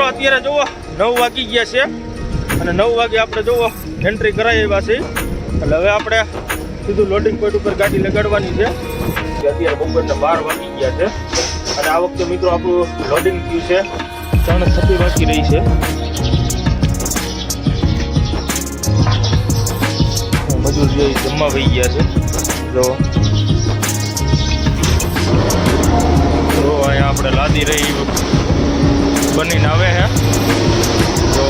મિત્રો, અત્યારે જુઓ, નવ વાગી ગયા છે અને નવ વાગે આપણે જુઓ એન્ટ્રી કરાવી એવા છે એટલે હવે આપણે સીધું લોડિંગ પોઈન્ટ ઉપર ગાડી લગાડવાની છે. અત્યારે બપોરના બાર વાગી ગયા છે. અને આ વખતે મિત્રો આપણું લોડિંગ થયું છે. ત્રણ થતી વાગી રહી છે. મજૂર જે જમવા વહી ગયા છે. જો, અહીંયા આપણે લાદી રહી. બનીને આવે છે જો.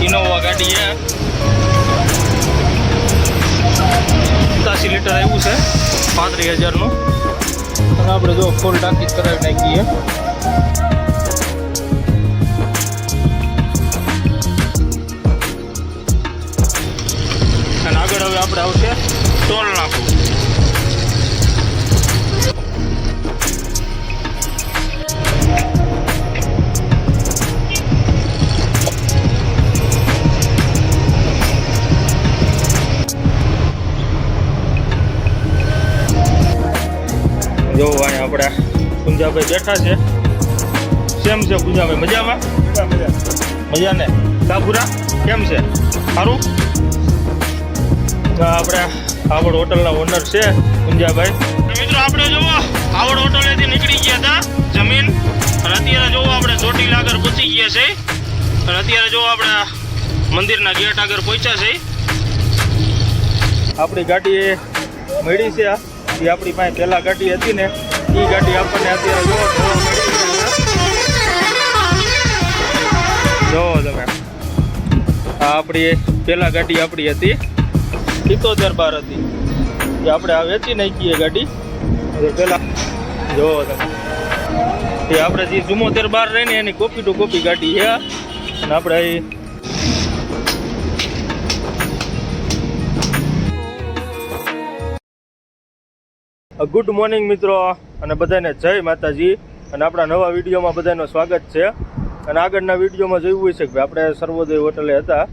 ઇનોવા ગાડી છે પચાસી લીટર આવ્યું છે. પાંત્રીસ હજારનું. અને આપણે જો ફૂલ ટાંકી કરાવી નાખીએ. આપણે આવશે. જો આપણે પુંજાભાઈ બેઠા છે. કેમ છે પુંજાભાઈ? મજામાં? મજા ને કાપુરા કેમ છે? સારું? આપણે આવડ હોટલના ઓનર છે ગુંજાભાઈ મિત્રો આપણે જોવો આવડ હોટલેથી નીકળી ગયા હતા જમીન. અને અત્યારે જોવો આપણે ચોટીલા આગળ પહોંચી ગયા છે. અને અત્યારે જોવો આપણે મંદિરના ગેટ આગળ પહોંચ્યા છે. આપણી ગાડી એ મળી છે એ આપણી પાસે પહેલા ગાડી હતી ને એ ગાડી આપણને અત્યારે જોવો જોવો તમે. આ આપણી પહેલા ગાડી આપણી હતી. સિત્તોતેર બાર હતી. કે આપણે આ વેચી નાખીએ ગાડી. પેલા જોવો તમે એ આપણે જે ચુમ્મોતેર બાર રહીને એની કોપી ટુ કોપી ગાડી છે અને આપણે અહીં ગુડ મોર્નિંગ મિત્રો અને બધાને જય માતાજી. અને આપણા નવા વિડીયોમાં બધાનું સ્વાગત છે. અને આગળના વિડીયોમાં જોયું હોય છે કે આપણે સર્વોદય હોટલે હતા.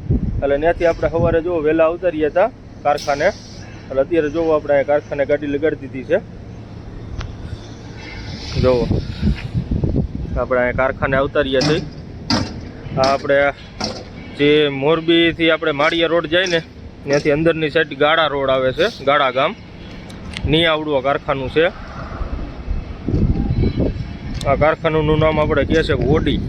એટલે ત્યાંથી આપણે સવારે જો વહેલા ઉતારીએ હતા. કારખાને. એટલે અત્યારે જોવો આપણે અહીંયા કારખાને ગાડી લગાડી દીધી છે. જોવો. આપણે અહીંયા કારખાને અવતારીએ છીએ આપણે જે મોરબીથી આપણે માળિયા રોડ જાય ને, ત્યાંથી અંદરની સાઈડ ગાળા રોડ આવે છે, ગાળા ગામ. નિયાવડું આ કારખાનું છે. આ કારખાનાનું નામ આપણે કહે છે ઓડી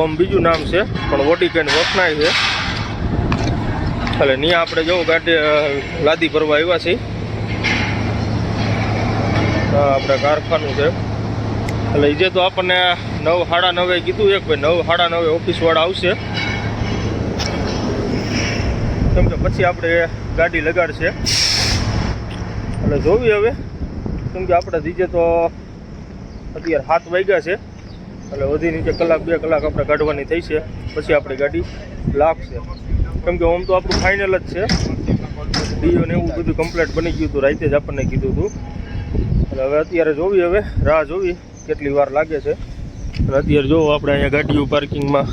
ઓમ બીજું નામ છે, પણ ઓડી કહીને વખણાય છે. એટલે ત્યાં આપણે જવું ગાડી લાદી ભરવા આવ્યા છીએ. આપણે કારખાનું છે. એટલે જે તો આપણને નવ, સાડા નવે કીધું એક ભાઈ, નવ, સાડા નવે ઓફિસવાળા આવશે. કેમ કે પછી આપણે ગાડી લગાડશે. એટલે જોવી હવે. કેમ કે આપણે જીજે તો અત્યારે સાત વાગ્યા છે. એટલે વધી નીચે કલાક, બે કલાક આપણે કાઢવાની થઈ છે. પછી આપણી ગાડી લાગશે. કેમ કે આમ તો આપણું ફાઇનલ જ છે. ડીઓ ને એવું બધું કમ્પ્લીટ બની ગયું હતું. રાતે જ આપણને કીધું હતું. એટલે હવે અત્યારે જોવી હવે, રાહ જોવી કેટલી વાર લાગે છે. અને અત્યારે જોવો આપણે અહીંયા ગાડીઓ પાર્કિંગમાં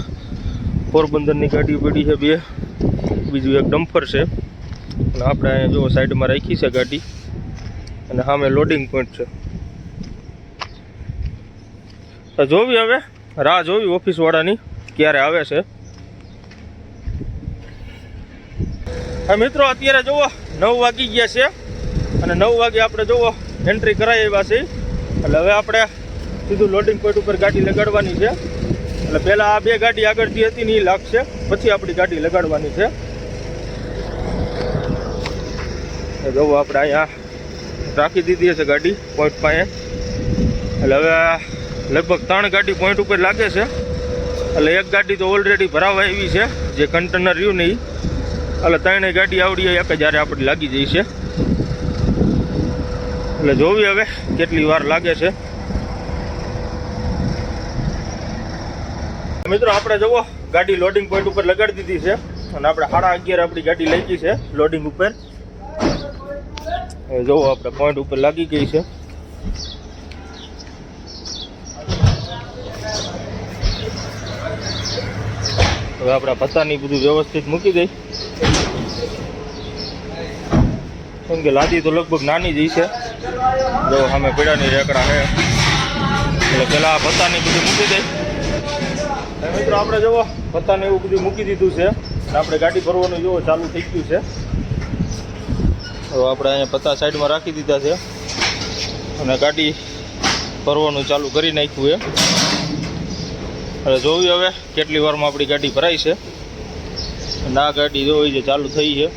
પોરબંદરની ગાડીઓ પડી છે બે. બીજું એક ડમ્ફર છે. અને આપણે અહીંયા જો સાઈડમાં રાખી છે ગાડી. અને સામે લોડિંગ પોઈન્ટ છે. જોવી હવે, રાહ જોવી ઓફિસવાળાની, ક્યારે આવે છે. મિત્રો, અત્યારે જુઓ, નવ વાગી ગયા છે અને નવ વાગે આપણે જુઓ એન્ટ્રી કરાવી એવા છે એટલે હવે આપણે સીધું લોડિંગ પોઈન્ટ ઉપર ગાડી લગાડવાની છે. એટલે પહેલાં આ બે ગાડી આગળથી હતી ને એ લાગશે. પછી આપણી ગાડી લગાડવાની છે. જુઓ, આપણે અહીંયા રાખી દીધી છે ગાડી પોઈન્ટ પાસે. એટલે હવે લગભગ ત્રણ ગાડી પોઈન્ટ ઉપર લાગે છે. એટલે એક ગાડી તો ઓલરેડી ભરાવા આવી છે, જે કન્ટેનર રહ્યું નહીં એટલે ત્રણેય ગાડી આવડી એક જ્યારે આપણે લાગી જઈ એટલે જોવી હવે કેટલી વાર લાગે છે. મિત્રો, આપણે જુઓ, ગાડી લોડિંગ પોઈન્ટ ઉપર લગાડી દીધી છે અને આપણે સાડા અગિયાર આપણી ગાડી લઈ ગઈ છે લોડિંગ ઉપર. જુઓ આપણે પોઈન્ટ ઉપર લાગી ગઈ છે. હવે આપણા પત્તાની બધું વ્યવસ્થિત મૂકી દઈ. કેમ કે લાદી તો લગભગ નાની જ છે. જો સામે પીડાની રેકડા છે. એટલે આ ભત્તાની બધું મૂકી દઈ મિત્રો, આપણે જુઓ ભત્તાને એવું બધું મૂકી દીધું છે. આપણે ગાડી ભરવાનું જુઓ, ચાલુ થઈ ગયું છે. તો આપણે અહીંયા પત્તા સાઈડમાં રાખી દીધા છે. અને ગાડી ભરવાનું ચાલુ કરી નાખ્યું એ હવે જોયું હવે, કેટલી વારમાં આપણી ગાડી ભરાઈ છે. અને આ ગાડી જોઈ છે ચાલુ થઈ છે.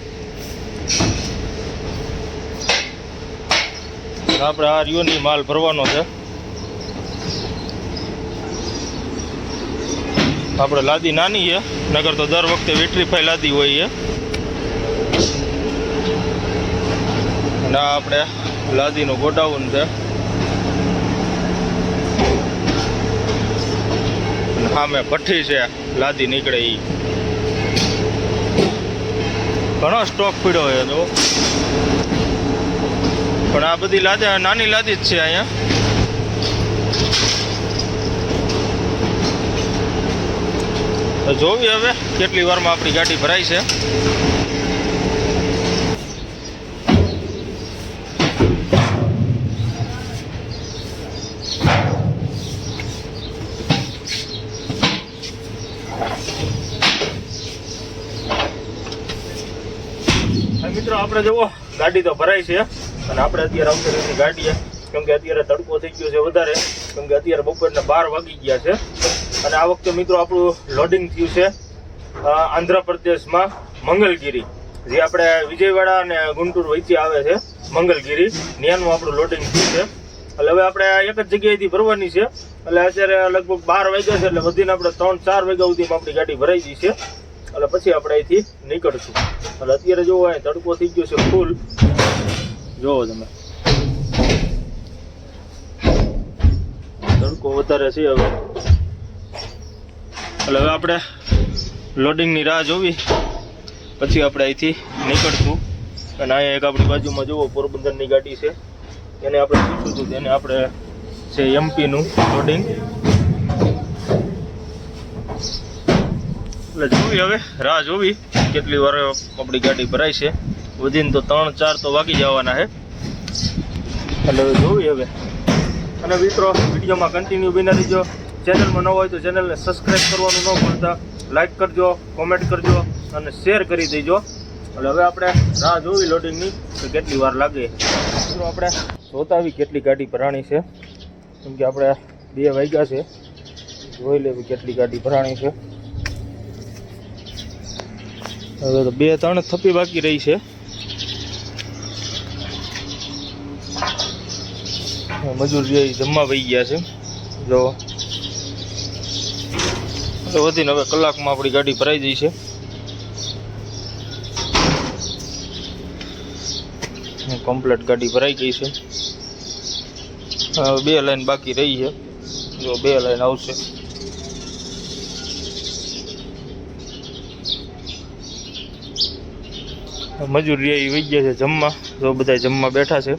આપણે આ રિયોની માલ ભરવાનો છે. આપણે લાદી નાની છે નગર તો દર વખતે વિટ્રીફાઈ લાદી હોય છે. અને આ આપણે લાદીનું ગોડાઉન છે. સામે ભઠ્ઠી છે, લાદી નીકળે એ ઘણો સ્ટોક પીડ્યો છે તો પણ આ બધી લાદી નાની લાદી જ છે અહીંયા. જોવી હવે, કેટલી વારમાં આપણી ગાડી ભરાય છે. મિત્રો, આપણે જુઓ, ગાડી તો ભરાય છે. અને આપણે અત્યારે આવતી ગાડી ગાડીએ કેમ કે અત્યારે તડકો થઈ ગયો છે વધારે. કેમ કે અત્યારે બપોરના બાર વાગી ગયા છે. અને આ વખતે મિત્રો આપણું લોડિંગ થયું છે આંધ્રપ્રદેશમાં મંગલગીરી. જે આપણે વિજયવાડા અને ગુંટુર વચ્ચે આવે છે, મંગલગીરી. ત્યાંનું આપણું લોડિંગ થયું છે. એટલે હવે આપણે એક જ જગ્યાએથી ભરવાની છે. એટલે અત્યારે લગભગ બાર વાગ્યા છે, એટલે વધીને આપણે ત્રણ, ચાર વાગ્યા સુધીમાં આપણી ગાડી ભરાઈ ગઈ છે. એટલે પછી આપણે અહીંથી નીકળશું. એટલે અત્યારે જોવો તડકો થઈ ગયો છે ફૂલ જોવો તમે. તડકો વધારે છે હવે. એટલે હવે આપણે લોડિંગની રાહ જોવી. પછી આપણે અહીંથી નીકળશું. અને અહીંયા એક આપણી બાજુમાં જુઓ, પોરબંદરની ગાડી છે. એને આપણે પૂછ્યું હતું, તેને આપણે છે એમપીનું લોડિંગ. એટલે જોવી હવે, રાહ જોવી, કેટલી વાર આપણી ગાડી ભરાય છે. વધીને તો ત્રણ, ચાર તો વાગી જવાના છે. એટલે જોવી હવે. અને મિત્રો, વિડીયોમાં કન્ટિન્યુ બિના રહીજો. ચેનલમાં ન હોય તો ચેનલને સબસ્ક્રાઈબ કરવાનું ન ભૂલતા. લાઈક કરજો કોમેન્ટ કરજો અને શેર કરી દેજો. એટલે હવે આપણે રાહ જોવી લોડિંગની કે કેટલી વાર લાગે. મિત્રો, આપણે જોતા આવી કેટલી ગાડી ભરાણી છે. કેમ કે આપણે બે વાગ્યા છે. જોઈ લેવી કેટલી ગાડી ભરાણી છે. હવે તો બે, ત્રણ થપ્પી બાકી રહી છે. મજૂર જે જમવા વહી ગયા છે. જો. વધીને હવે કલાકમાં આપણી ગાડી ભરાઈ જઈ છે. કમ્પ્લેટ ગાડી ભરાઈ ગઈ છે. બે લાઈન બાકી રહી છે. જો બે લાઈન આવશે. મજૂર એ વહી ગયા છે જમવા. જો બધા જમવા બેઠા છે.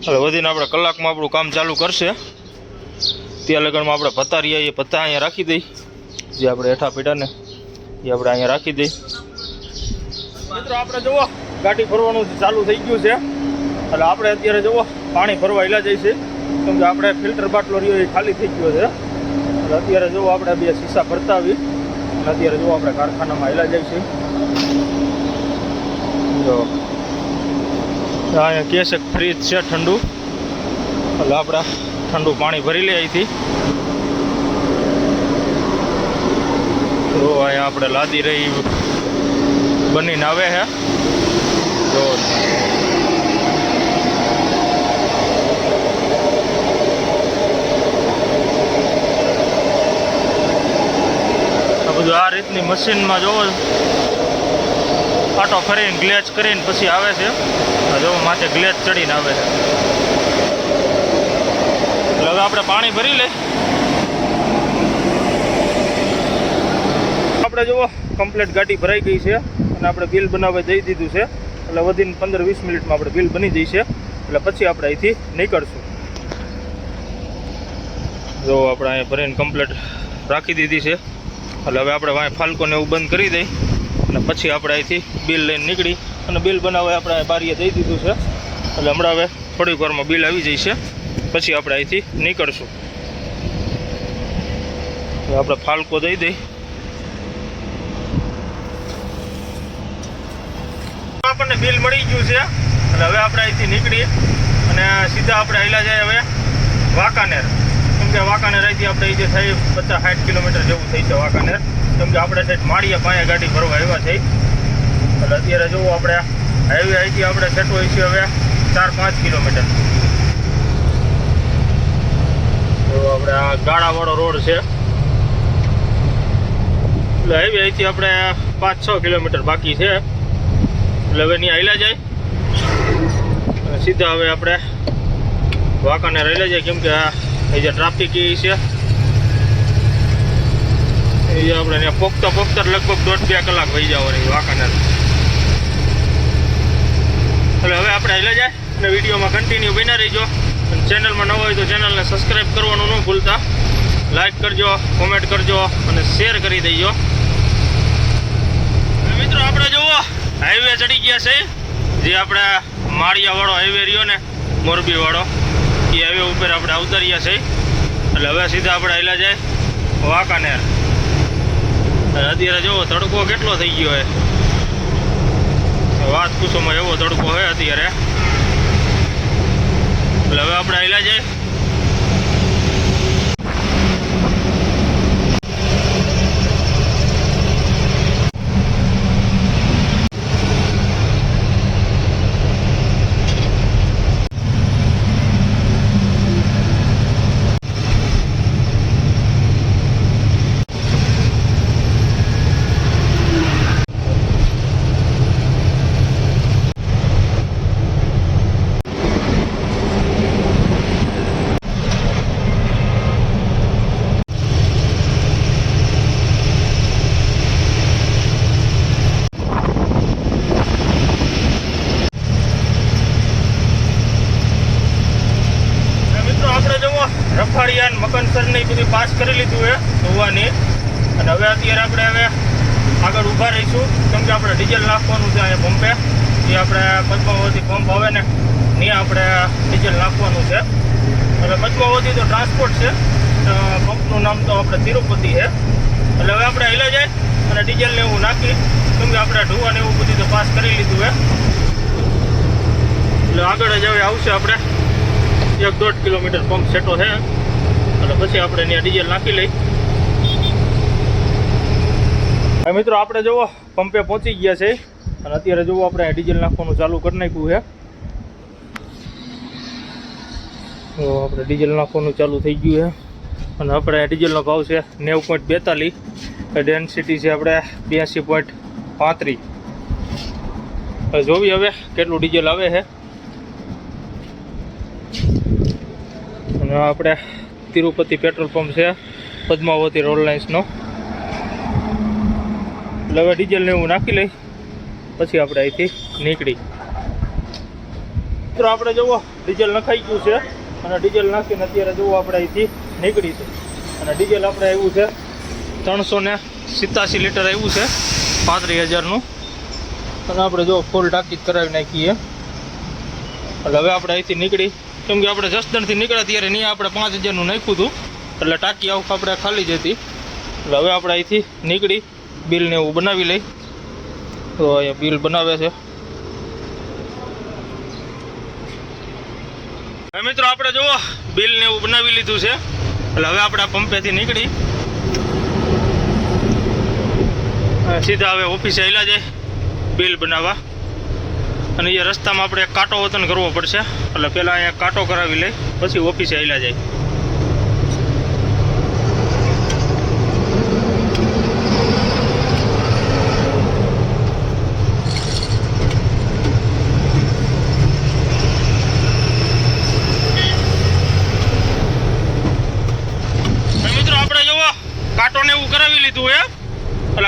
એટલે વધીને આપણે કલાકમાં આપણું કામ ચાલુ કરશે. ત્યાં લગનમાં આપણે પત્તા રહ્યા એ પત્તા અહીંયા રાખી દઈ. જે આપણે હેઠા પીડાને એ આપણે અહીંયા રાખી દઈ. મિત્રો, આપણે જુઓ, ગાડી ભરવાનું ચાલુ થઈ ગયું છે. એટલે આપણે અત્યારે જુઓ, પાણી ભરવા હિલા જાય છે. કેમ કે આપણે ફિલ્ટર બાટલો રહ્યો એ ખાલી થઈ ગયો છે. એટલે અત્યારે જુઓ, આપણે બે શીશા ભરતા આવી અને અત્યારે જુઓ, આપણે કારખાનામાં હિલા જાય છે. જો અહીંયા કહે છે ફ્રીજ છે ઠંડુ. એટલે આપણે ઠંડુ પાણી ભરી લઈએ અહીંથી. તો અહીંયા આપણે લાદી રહી બનીને આવે છે તો બધું આ રીતની મશીનમાં જોવો. આટો ફરીને ગ્લેચ કરીને પછી આવે છે. જો માથે ગ્લેચ ચડીને આવે છે. એટલે હવે આપણે પાણી ભરી લઈ આપણે જુઓ કમ્પ્લેટ ગાડી ભરાઈ ગઈ છે અને આપણે બિલ બનાવવા દઈ દીધું છે. એટલે વધીને પંદર વીસ મિનિટમાં આપણે બિલ બની જઈશે એટલે પછી આપણે અહીંથી નીકળશું. જો આપણે અહીંયા ભરીને કમ્પ્લેટ રાખી દીધી છે. એટલે હવે આપણે વાંય ફાલ્કોને એવું બંધ કરી દઈ અને પછી આપણે અહીંથી બિલ લઈને નીકળી અને બિલ બનાવવા આપણે બારીએ દઈ દીધું છે. એટલે હમણાં હવે થોડીક વારમાં બિલ આવી જશે પછી આપણે અહીંથી નીકળશું. આપણે ફાલ્કો દઈ દઈ. આપણને બિલ મળી ગયું છે. એટલે હવે આપણે અહીંથી નીકળીએ અને સીધા આપણે આવેલા જાય હવે વાંકાનેર. કેમ કે વાંકાનેર અહીંથી આપણે જે થઈ પચાસ સાઠ કિલોમીટર જેવું થઈ છે વાંકાનેર. કેમ કે આપણે સાઈડ માળીયા પાસે ગાડી ભરવા આવ્યા છે. એટલે અત્યારે જોવો આપણે હાઈવે અહીંથી આપણે સેટ હોય છે હવે ચાર પાંચ કિલોમીટર. તો આપણે આ ગાળાવાળો રોડ છે. એટલે હાઈવે અહીંથી આપણે પાંચ છ કિલોમીટર બાકી છે. એટલે હવે ત્યાં હાલ્યા જાય. સીધા હવે આપણે વાંકાને રહેલા જાય, કેમ કે આ જે ટ્રાફિક છે લગભગ દોઢ બે કલાક વહી જવાની વાંકાનેર. એટલે હવે આપણે હેલા જાય અને વિડીયોમાં કન્ટિન્યુ બના રહીજો. અને ચેનલમાં ન હોય તો ચેનલને સબસ્ક્રાઈબ કરવાનું ન ભૂલતા. લાઈક કરજો કોમેન્ટ કરજો અને શેર કરી દેજો. મિત્રો, આપણે જુઓ હાઈવે ચડી ગયા છે. જે આપણે માળિયાવાળો હાઈવે રહ્યો ને, મોરબીવાળો, એ હાઈવે ઉપર આપણે અવતર્યા છે. એટલે હવે સીધા આપણે હેલા જાય વાંકાનેર. અત્યારે જુઓ તડકો કેટલો થઈ ગયો છે વાત પૂછોમાં એવો તડકો હોય અત્યારે. એટલે હવે આપણે આવેલા જાય અને મિત્રો આપણે જુઓ રફાડિયાન મકનસર ને એ બધું પાસ કરી લીધું છે ધોવાની. અને હવે અત્યારે આપણે હવે આગળ ઊભા રહીશું. કેમ કે આપણે ડીઝલ નાખવાનું છે અહીંયા પંપે. જે આપણે પદ્માવતી પંપ આવે ને, ત્યાં આપણે ડીઝલ નાખવાનું છે. એટલે પદ્માવતી તો ટ્રાન્સપોર્ટ છે. પંપનું નામ તો આપણે તિરુપતિ છે. એટલે હવે આપણે હેલા જાય અને ડીઝલ ને એવું નાખી. કેમ કે આપણે ઢુવા ને એવું બધું તો પાસ કરી લીધું હે એટલે આગળ જ હવે આવશે આપણે. એક દોઢ કિલોમીટર પંપ સેટો છે. એટલે પછી આપણે ત્યાં ડીઝલ નાખી લઈ. હવે મિત્રો આપણે જુઓ પંપે પહોંચી ગયા છે. અને અત્યારે જુઓ આપણે ડીઝલ નાખવાનું ચાલુ કરી નાખ્યું છે. તો આપણે ડીઝલ નાખવાનું ચાલુ થઈ ગયું છે. અને આપણે ડીઝલનો ભાવ છે નેવું પોઈન્ટ બેતાલીસ. ડેન્સિટી છે આપણે બ્યાસી પોઈન્ટ પાંત્રીસ. જોવી હવે કેટલું ડીઝલ આવે છે. અને આપણે તિરુપતિ પેટ્રોલ પંપ છે, પદ્માવતી રોડ લાઇન્સનો. એટલે હવે ડીઝલને હું નાખી લઈ પછી આપણે અહીંથી નીકળી. મિત્રો, આપણે જુઓ ડીઝલ નખાઈ ગયું છે. અને ડીઝલ નાખીને અત્યારે જુઓ, આપણે અહીંથી નીકળી છે. અને ડીઝલ આપણે આવ્યું છે ત્રણસો ને સિત્તાસી લીટર આવ્યું છે, પાંત્રીસ હજારનું. અને આપણે જો ફૂલ ટાંકી કરાવી નાખીએ. એટલે હવે આપણે અહીંથી નીકળી. કેમ કે આપણે જસદણથી નીકળ્યા ત્યારે નહીં આપણે પાંચ હજારનું નાખ્યું હતું. એટલે ટાંકી આવું આપણે ખાલી જ હતી. એટલે હવે આપણે અહીંથી નીકળી. બિલને એવું બનાવી લઈ. તો અહીંયા બિલ બનાવે છે. મિત્રો આપણે જુઓ બિલને એવું બનાવી લીધું છે. એટલે હવે આપણે પંપેથી નીકળી. સીધા હવે ઓફિસે આવેલા જાય બિલ બનાવવા. અને એ રસ્તામાં આપણે કાંટો વતન કરવો પડશે. એટલે પહેલાં અહીંયા કાંટો કરાવી લઈ, પછી ઓફિસે આવેલા જાય.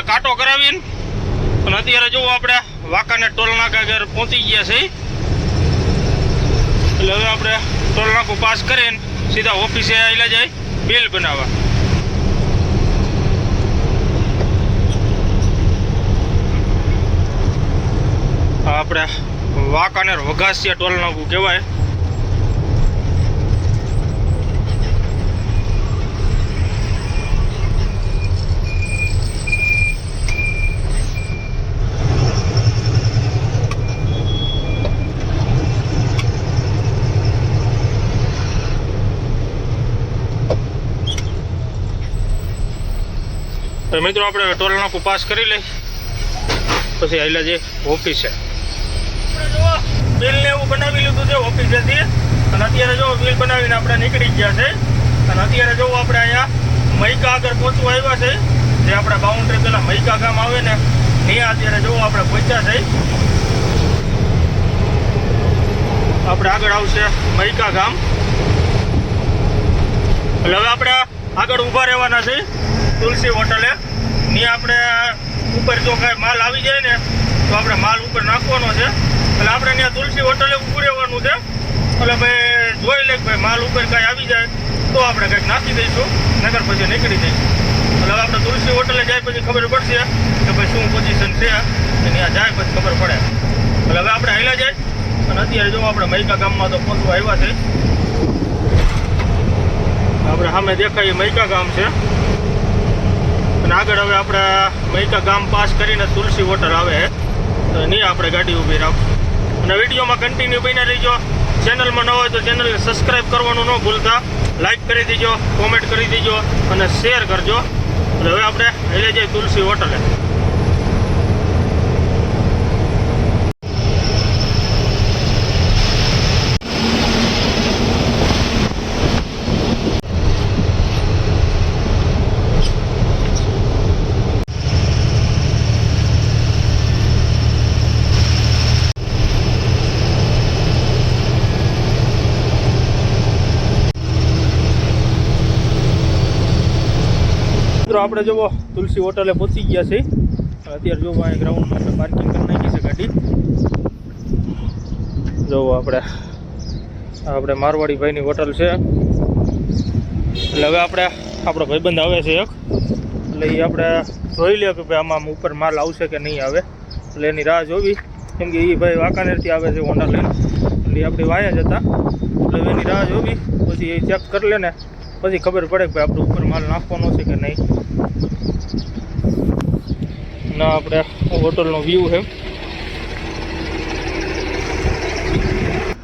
અને કાંટો કરાવીને, અને અત્યારે જોવો આપણે વાંકાને ટોલ નાકા ઘેર પહોંચી ગયા છે એટલે હવે આપણે ટોલ નાકું પાસ કરીને સીધા ઓફિસે આવેલા જાય, બિલ બનાવવા. આપણે વાંકાનેર વઘાસિયા ટોલ નાકું કહેવાય. તો મિત્રો આપણે ટોલનો નાકું કરી લઈ. પછી આયલા જે ઓફિસે બિલ ને એવું બનાવી લીધું છે ઓફિસેથી. અને અત્યારે જો બિલ બનાવીને આપણે નીકળી ગયા છે. અને અત્યારે જો આપણે અહીંયા મૈકા આગળ પહોંચવા આવ્યા છે. જે આપણા બાઉન્ડ્રી પેલા મૈકા ગામ આવે ને, ત્યાં અત્યારે જો આપણે પહોંચ્યા છે. આપણે આગળ આવશે મૈકા ગામ. એટલે હવે આપણે આગળ ઊભા રહેવાના છે તુલસી હોટલે. ત્યાં આપણે ઉપર જો કાંઈ માલ આવી જાય ને, તો આપણે માલ ઉપર નાખવાનો છે. એટલે આપણે ત્યાં તુલસી હોટલે ઊભું રહેવાનું છે. એટલે ભાઈ જોઈ લે ભાઈ માલ ઉપર કાંઈ આવી જાય, તો આપણે કંઈક નાખી દઈશું નગર પછી નીકળી જઈશું. એટલે આપણે તુલસી હોટલે જાય પછી ખબર પડશે કે ભાઈ શું પોઝિશન છે. અને ત્યાં જાય પછી ખબર પડે. એટલે હવે આપણે હાલ્યા જાય. અને અત્યારે જો આપણે મૈકા ગામમાં તો પહોંચવા આવ્યા છે. આપણે સામે દેખાય મૈકા ગામ છે. અને આગળ હવે આપણે મૈકા ગામ પાસ કરીને તુલસી હોટલ આવે તો નહીં આપણે ગાડી ઊભી રાખશું. અને વિડીયોમાં કન્ટિન્યુ બની રહીજો. ચેનલમાં ન હોય તો ચેનલને સબસ્ક્રાઈબ કરવાનું ન ભૂલતા. લાઈક કરી દેજો કોમેન્ટ કરી દેજો અને શેર કરજો. એટલે હવે આપણે લઈ જઈએ તુલસી હોટલે. આપણે જુઓ તુલસી હોટલે પહોંચી ગયા છે. અત્યારે જોવો અહીંયા ગ્રાઉન્ડમાં આપણે પાર્કિંગ કરી નાખી છે ગાડી. જોવો આપણે. આપણે મારવાડી ભાઈની હોટલ છે. એટલે હવે આપણે, આપણો ભાઈબંધ આવે છે એક. એટલે એ આપણે જોઈ લે કે ભાઈ આમાં ઉપર માલ આવશે કે નહીં આવે. એટલે એની રાહ જોવી. કેમ કે એ ભાઈ વાંકાનેરથી આવે છે હોન્ડા લઈને એટલે આપણી વાયા જ હતા. એટલે એની રાહ જોવી. પછી એ ચેક કરી લે ને. પછી ખબર પડે કે આપણે ઉપર માલ નાખવાનો છે કે નહીં. ના આપણે હોટલનો વ્યૂ છે.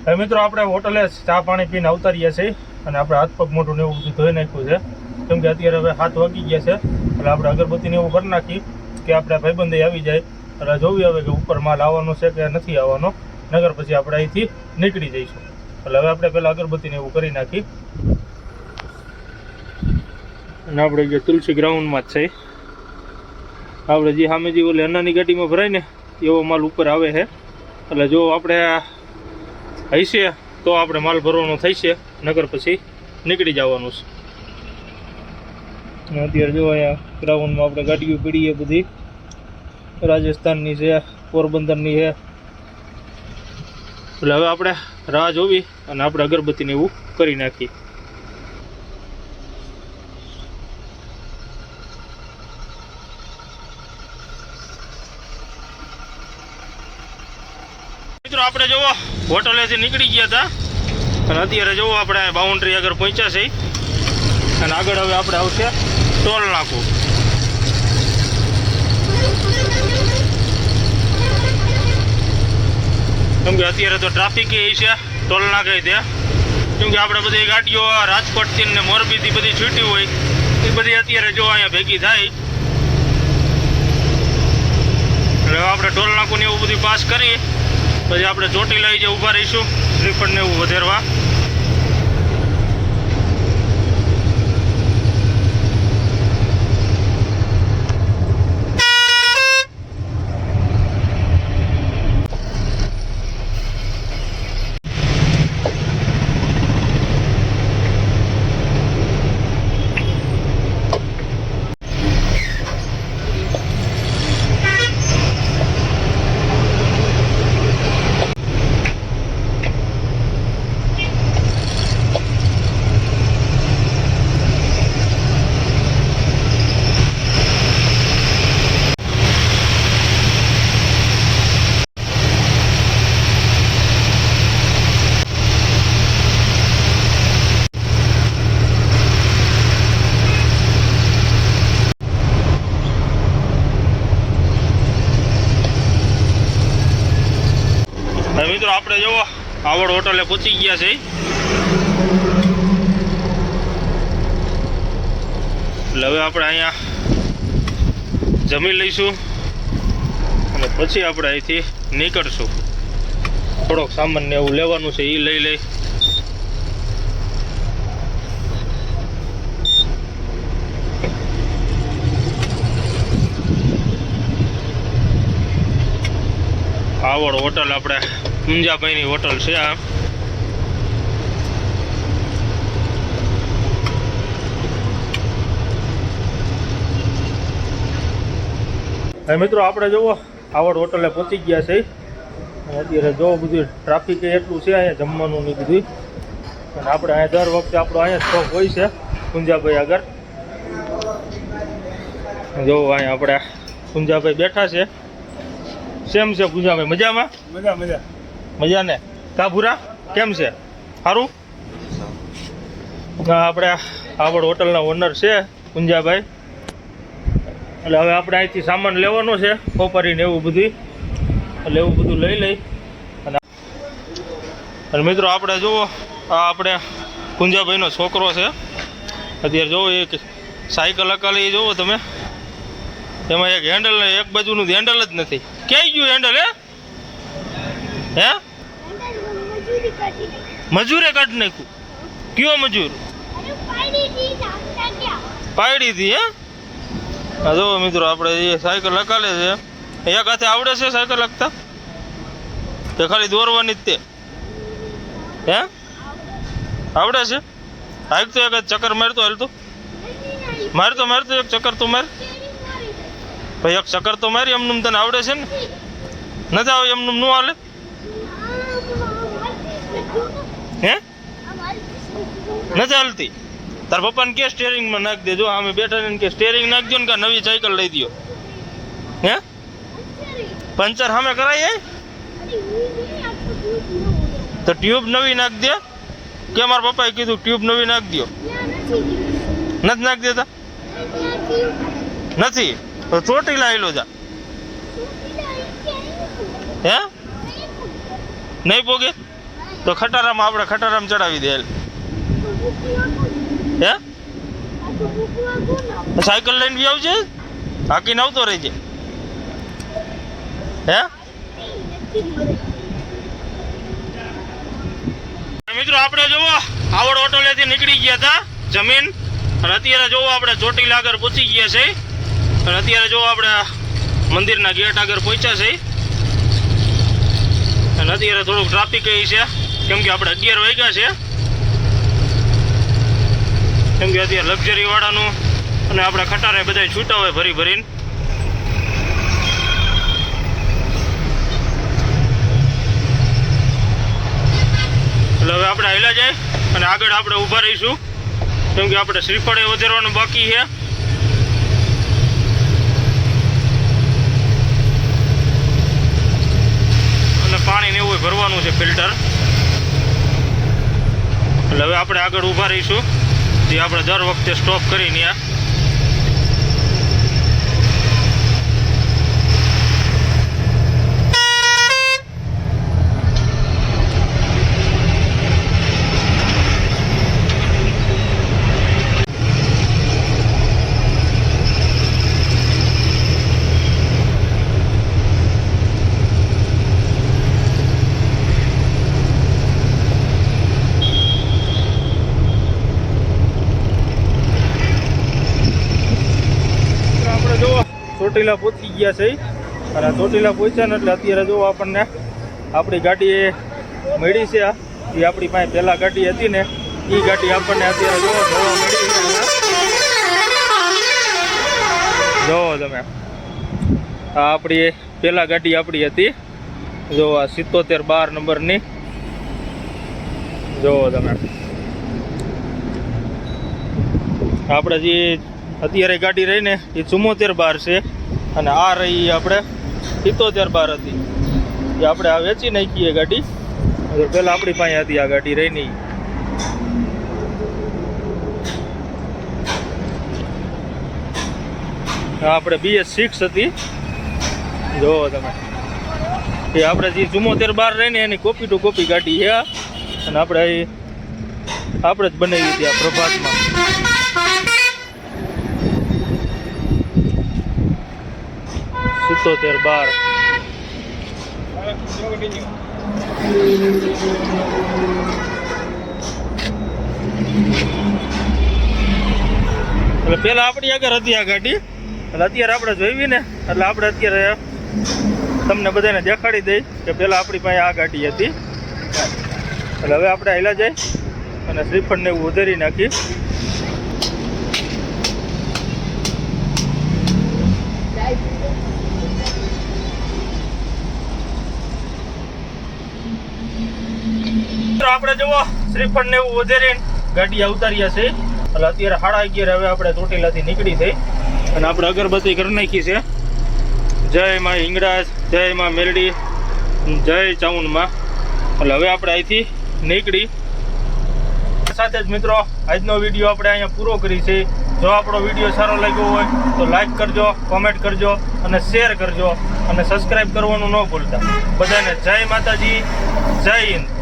હવે મિત્રો આપણે હોટલે ચા પાણી પીને અવતારીએ છીએ અને આપણે હાથ પગ મોઢું ને એવું બધું ધોઈ નાખ્યું છે. કેમ કે અત્યારે હવે હાથ વાગી ગયા છે. એટલે આપણે અગરબત્તીને એવું કરી નાખી કે આપણે ભાઈબંધે આવી જાય. એટલે જોવી હવે કે ઉપર માલ આવવાનો છે કે નથી આવવાનો. નગર પછી આપણે અહીંથી નીકળી જઈશું. એટલે હવે આપણે પહેલાં અગરબત્તીને એવું કરી નાખી. અને આપણે જે તુલસી ગ્રાઉન્ડમાં જ છે. આપણે જે સામે જે ઓલી અન્નાની ગાડીમાં ભરાય ને, એવો માલ ઉપર આવે છે. એટલે જો આપણે હશે તો આપણે માલ ભરવાનો થઈશે નગર પછી નીકળી જવાનું છે. અત્યારે જો અહીંયા ગ્રાઉન્ડમાં આપણે ગાડીઓ પીડીએ બધી. રાજસ્થાનની છે, પોરબંદરની છે. એટલે હવે આપણે રાહ જોવી અને આપણે અગરબત્તીને એવું કરી નાખીએ મિત્રો આપણે જોવો હોટલેથી નીકળી ગયા હતા. અને અત્યારે જવું આપણે બાઉન્ડ્રી આગળ પહોંચ્યા છે. અને આગળ હવે આપણે આવશે ટોલ નાકું. કેમ કે અત્યારે તો ટ્રાફિક એ છે, ટોલ નાકે ત્યાં. કેમ કે આપણે બધી ગાડીઓ રાજકોટથી ને મોરબીથી બધી છૂટી હોય. એ બધી અત્યારે જો અહીંયા ભેગી થાય. એટલે આપણે ટોલ નાકું ને એવું બધું પાસ કરી. પછી આપણે ચોટી લઈ જે ઊભા રહીશું શ્રીફળને એવું વધારવા. પહોંચી ગયા છે. એટલે હવે આપણે અહીંયા જમી લઈશું અને પછી આપણે અહીંથી નીકળશું. થોડોક સામાન એવું લેવાનું છે એ લઈ લઈ. આવડ હોટલ આપણે મુંજાભાઈની હોટલ છે આ. મિત્રો આપણે જુઓ આવડ હોટલે પહોંચી ગયા છે. અને અત્યારે જો બધું ટ્રાફિક એટલું છે અહીંયા જમવાનું ને બધું અને આપણે અહીંયા દર વખતે આપણો અહીંયા સ્ટોક હોય છે કુંજાભાઈ આગળ. જો અહીંયા આપણે કુંજાભાઈ બેઠા છે. સેમ છે કુંજાભાઈ મજામાં? મજા મજા. મજા ને કાભુરા કેમ છે? સારું. આપણે આવડ હોટલના ઓનર છે કુંજાભાઈ એટલે હવે આપણે અહીંથી સામાન લેવાનો છે કોપરીને એવું બધું એટલે એવું બધું લઈ લઈ. અને અને મિત્રો આપણે જુઓ આ આપણે કુંજાભાઈનો છોકરો છે. અત્યારે જુઓ એક સાયકલ અકાલી જુઓ તમે. એમાં એક હેન્ડલ એક બાજુનું હેન્ડલ જ નથી. ક્યાંય ગયું હેન્ડલ હે? હે? મજૂરે કાઢી નાખ્યું. કયો મજૂર? પાડી હતી હે? હા જો મિત્રો, આપણે એ સાયકલ લગાડે છે. એક હાથે આવડે છે સાયકલ લખતા કે ખાલી દોરવાની જ તે? હે? આવડે છે? હાઈક તો એક ચક્કર મારતો, હાલ તો. મારતો મારતો, એક ચક્કર તો માર. ભાઈ, એક ચક્કર તો મારી એમનું તને આવડે છે ને? નથી આવે એમનું નું હાલે? હે? નથી હાલતી? તાર પપ્પાને કે સ્ટેરિંગમાં નાખ દેજો અમે બેઠા ને કે સ્ટેરિંગ નાખજો ને કે નવી સાયકલ લઈ દ્યો. હે? પંચર સામે કરાય તો ટ્યુબ નવી નાખ દે. કે મારા પપ્પાએ કીધું ટ્યુબ નવી નાખ દો નથી નાખ દેતા? નથી? તો ચોટી લાયેલો જા. હે? નહીં પોગે? તો ખટારામાં આપણે ખટારામાં ચડાવી દે હાલ. હે? સાયકલ લઈને બી આવજે. હાકીને આવતો રહેજે હે? મિત્રો આપણે જોવો આવડ હોટલેથી નીકળી ગયા હતા જમીન. અને અત્યારે જોવો આપણે ચોટીલા આગળ પહોંચી ગયા છે. અને અત્યારે જોવો આપણે મંદિરના ગેટ આગળ પહોંચ્યા છે. અને અત્યારે થોડુંક ટ્રાફિક એ છે. કેમ કે આપણે અગિયાર વાગ્યા છે. કેમ કે અત્યારે લક્ઝરી વાળાનું અને આપણે ખટારે બધા છૂટા હોય ભરી ભરીને. એટલે હવે આપણે હેલા જાય અને આગળ આપણે ઊભા રહીશું. કેમ કે આપણે શ્રીફળે વધારવાનું બાકી છે. અને પાણી ને એવું ભરવાનું છે ફિલ્ટર. એટલે હવે આપણે આગળ ઊભા રહીશું. જે આપણે દર વખતે સ્ટોપ કરીને આ ચોટીલા પહોંચી ગયા છે. અને ચોટીલા પહોંચ્યા ને એટલે અત્યારે જો આપણને આપણી ગાડી મળી છે એ આપણી પાસે પહેલાં ગાડી હતી ને એ ગાડી આપણને અત્યારે જુઓ જોવા મળી જોવો તમે. આ આપણી પહેલાં ગાડી આપણી હતી. જો આ સિત્તોતેર બાર નંબરની. જોવો તમે. આપણે જે અત્યારે ગાડી રહીને, એ ચુમ્મોતેર બાર છે. અને આ રહી આપણે સિત્તોતેર બાર હતી. એ આપણે આ વેચી નાખીએ ગાડી. પહેલાં આપણી પાસે હતી આ ગાડી, રહી નહીં. આપણે બીએસ સિક્સ હતી. જોવો તમે. એ આપણે જે ચુમ્મોતેર બાર રહીને એની કોપી ટુ કોપી ગાડી છે અને આપણે આપણે જ બનાવી હતી આ પ્રભાતમાં. સિત્તોતેર બાર. એટલે પેલા આપણી આગળ હતી આ ગાડી. એટલે અત્યારે આપણે જોઈવી ને, એટલે આપણે અત્યારે તમને બધાને દેખાડી દઈ કે પેલા આપણી પાસે આ ગાડી હતી. એટલે હવે આપણે હેલા જાય અને શ્રીફળને એવું વધારી નાખી મિત્રો આપણે જુઓ શ્રીફળ ને એવું વધેરે ગાડી ઉતાર્યા છે એટલે અત્યારે સાડા અગિયાર હવે આપણે ચોટીલાથી નીકળી થઈ અને આપણે અગરબત્તી કરી નાખી છે. જય માં હિંગળાજ, જય માં મેલડી જય ચાઉનમાં. એટલે હવે આપણે અહીંથી નીકળી. સાથે જ મિત્રો, આજનો વીડિયો આપણે અહીંયા પૂરો કરી છે. જો આપણો વીડિયો સારો લાગ્યો હોય, તો લાઈક કરજો કોમેન્ટ કરજો અને શેર કરજો. અને સબસ્ક્રાઈબ કરવાનું ન ભૂલતા. બધાને જય માતાજી, જય હિન્દ.